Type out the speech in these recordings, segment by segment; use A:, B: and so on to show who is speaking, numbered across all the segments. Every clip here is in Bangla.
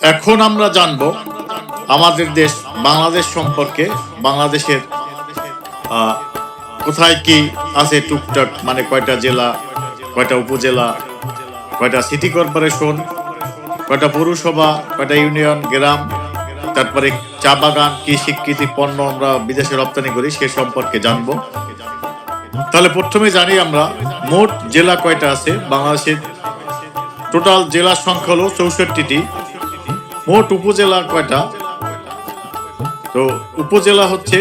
A: এখন আমরা জানব আমাদের দেশ বাংলাদেশ সম্পর্কে, বাংলাদেশের কোথায় কি আছে টুকটাক মানে কয়টা জেলা, কয়টা উপজেলা, কয়টা সিটি কর্পোরেশন কয়টা পৌরসভা, কয়টা ইউনিয়ন গ্রাম, তারপরে চা বাগান, কি স্বীকৃতি পণ্য আমরা বিদেশে রপ্তানি করি সে সম্পর্কে জানব। তাহলে প্রথমে জানি আমরা মোট জেলা কয়টা আছে, বাংলাদেশের টোটাল জেলার সংখ্যা হলো চৌষট্টিটি। মোট উপজেলা কয়টা? তো উপজেলা হচ্ছে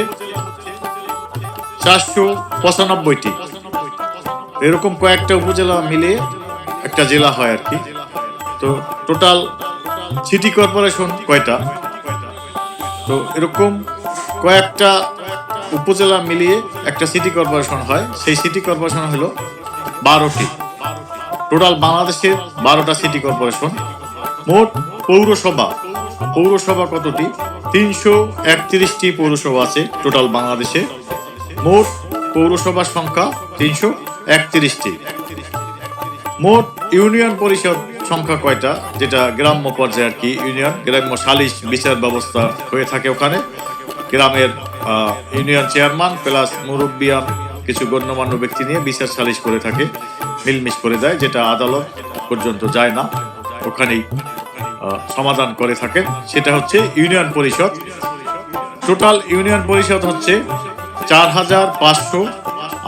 A: চারশো পঁচানব্বইটি। এরকম কয়েকটা উপজেলা মিলিয়ে একটা জেলা হয় আর কি। তো টোটাল সিটি কর্পোরেশন কয়টা? তো এরকম কয়েকটা উপজেলা মিলিয়ে একটা সিটি কর্পোরেশন হয়। সেই সিটি কর্পোরেশন হলো বারোটি। টোটাল বাংলাদেশের বারোটা সিটি কর্পোরেশন। মোট পৌরসভা। পৌরসভা কতটি? তিনশো একত্রিশটি পৌরসভা আছে টোটাল বাংলাদেশে। মোট পৌরসভার সংখ্যা তিনশো একত্রিশটি। মোট ইউনিয়ন পরিষদ সংখ্যা কয়টা? যেটা গ্রাম্য পর্যায়ে আর কি ইউনিয়ন, গ্রাম্য সালিশ বিচার ব্যবস্থা হয়ে থাকে ওখানে। গ্রামের ইউনিয়ন চেয়ারম্যান প্লাস মুরব্বিয়ান কিছু গণ্যমান্য ব্যক্তি নিয়ে বিচার সালিশ করে থাকে, মিলমিশ করে দেয়, যেটা আদালত পর্যন্ত যায় না। ওখানেই সমাধান করে থাকেন সেটা হচ্ছে ইউনিয়ন পরিষদ। টোটাল ইউনিয়ন পরিষদ হচ্ছে চার হাজার পাঁচশো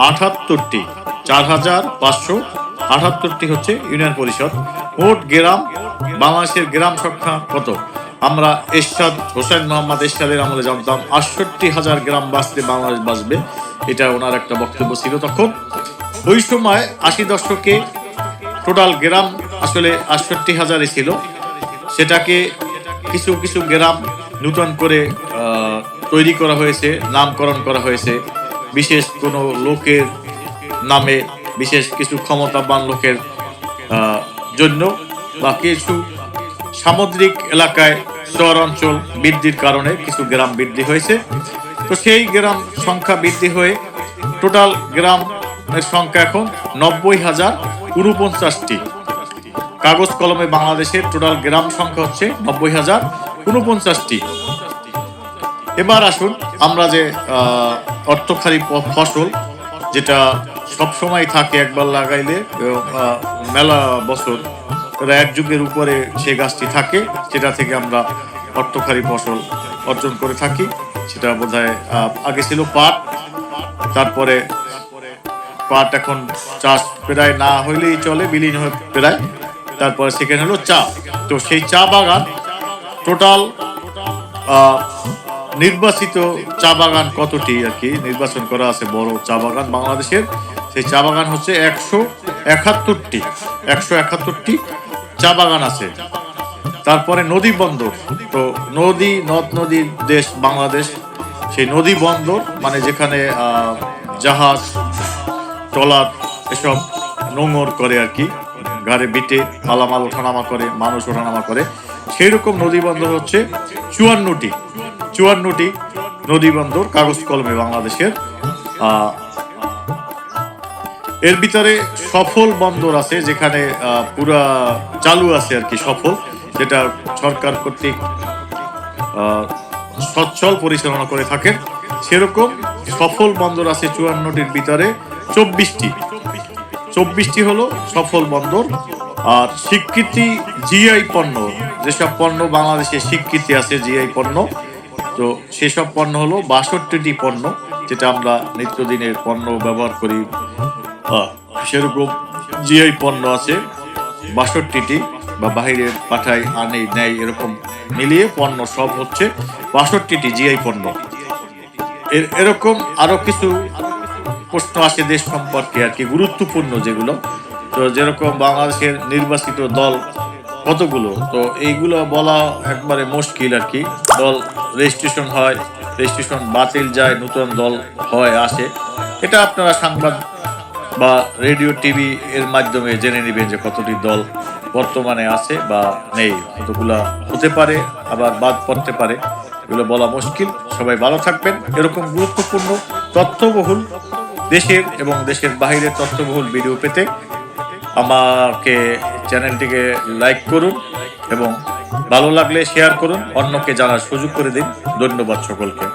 A: আটাত্তরটি। চার হাজার পাঁচশো আটাত্তরটি হচ্ছে ইউনিয়ন পরিষদ। মোট গ্রাম বাংলাদেশের গ্রাম সংখ্যা কত? আমরা এরশাদ হোসেন মোহাম্মদ এরশাদের আমলে জানতাম, আটষট্টি হাজার গ্রাম বাঁচতে বাংলাদেশ বাঁচবে। এটা ওনার একটা বক্তব্য ছিল তখন। ওই সময় আশি দশকে টোটাল গ্রাম আসলে আটষট্টি হাজারই ছিল। সেটাকে কিছু কিছু গ্রাম নূতন করে তৈরি করা হয়েছে, নামকরণ করা হয়েছে। বিশেষ কোনো লোকের নামে বিশেষ কিছু ক্ষমতাবান লোকের জন্য বা কিছু সামুদ্রিক এলাকায় শহর অঞ্চল বৃদ্ধির কারণে কিছু গ্রাম বৃদ্ধি হয়েছে। তো সেই গ্রাম সংখ্যা বৃদ্ধি হয়ে টোটাল গ্রামের সংখ্যা এখন নব্বই হাজার উনপঞ্চাশটি। কাগজ কলমে বাংলাদেশের টোটাল গ্রাম সংখ্যা হচ্ছে নব্বই হাজার উনপঞ্চাশটি এবার আসুন আমরা যে অর্থকারী ফসল, যেটা সব সময় থাকে একবার লাগাইলে মেলা বছর এক যুগের উপরে সে গাছটি থাকে, সেটা থেকে আমরা অর্থকারী ফসল অর্জন করে থাকি। সেটা বোধ আগে ছিল পাট, তারপরে পাট এখন চাষ প্রায় না হইলেই চলে, বিলীন হয়ে প্রায় তারপরে সেখানে হলো চা। তো সেই চা বাগান টোটাল নির্বাচিত চা বাগান কতটি আর কি? নির্বাচন করা আছে বড় চা বাগান বাংলাদেশের। সেই চা বাগান হচ্ছে একশো একাত্তরটি একশো একাত্তরটি চা বাগান আছে। তারপরে নদী বন্দর, তো নদী, নদ নদীর দেশ বাংলাদেশ। সেই নদী বন্দর মানে যেখানে জাহাজ, ট্রলার এসব নোংর করে আর কি। ঘাড়ে বিটে, মালামাল ওঠানামা করে, মানুষ ওঠানামা করে। সেই রকম নদী বন্দর হচ্ছে চুয়ান্নটি। চুয়ান্নটি নদী বন্দর কাগজ কলমে বাংলাদেশের। এর ভিতরে সফল বন্দর আছে, যেখানে পুরা চালু আছে আর কি সফল, যেটা সরকার কর্তৃক সচ্ছল পরিচালনা করে থাকেন। সেরকম সফল বন্দর আছে চুয়ান্নটির ভিতরে চব্বিশটি। চব্বিশটি হলো সফল বন্দর আর স্বীকৃতি জিআই পণ্য। যেসব পণ্য বাংলাদেশে স্বীকৃতি আছে জিআই পণ্য, তো সেসব পণ্য হলো বাষট্টিটি পণ্য, যেটা আমরা নিত্যদিনের পণ্য ব্যবহার করি। সেরকম জিআই পণ্য আছে, বাষট্টিটি, বা বাহিরের পাঠায়, আনে, নেয়, এরকম মিলিয়ে পণ্য সব হচ্ছে বাষট্টিটি জিআই পণ্য। এর- এরকম আরও কিছু প্রশ্ন আসে দেশ সম্পর্কে আর কি, গুরুত্বপূর্ণ যেগুলো। তো যেরকম বাংলাদেশের নির্বাচিত দল কতগুলো, তো এইগুলো বলা একবারে মুশকিল আর কি। দল রেজিস্ট্রেশন হয় রেজিস্ট্রেশন বাতিল যায়, নতুন দল হয়, আসে। এটা আপনারা সংবাদ বা রেডিও, টিভি এর মাধ্যমে জেনে নেবেন যে কতটি দল বর্তমানে আছে বা নেই। কতগুলা হতে পারে, আবার বাদ পড়তে পারে। এগুলো বলা মুশকিল। সবাই ভালো থাকবেন। এরকম গুরুত্বপূর্ণ তথ্যবহুল দেশের এবং দেশের বাহিরের তথ্যবহুল ভিডিও পেতে আমাকে চ্যানেলটিকে লাইক করুন এবং ভালো লাগলে শেয়ার করুন, অন্যকে জানার সুযোগ করে দিন। ধন্যবাদ সকলকে।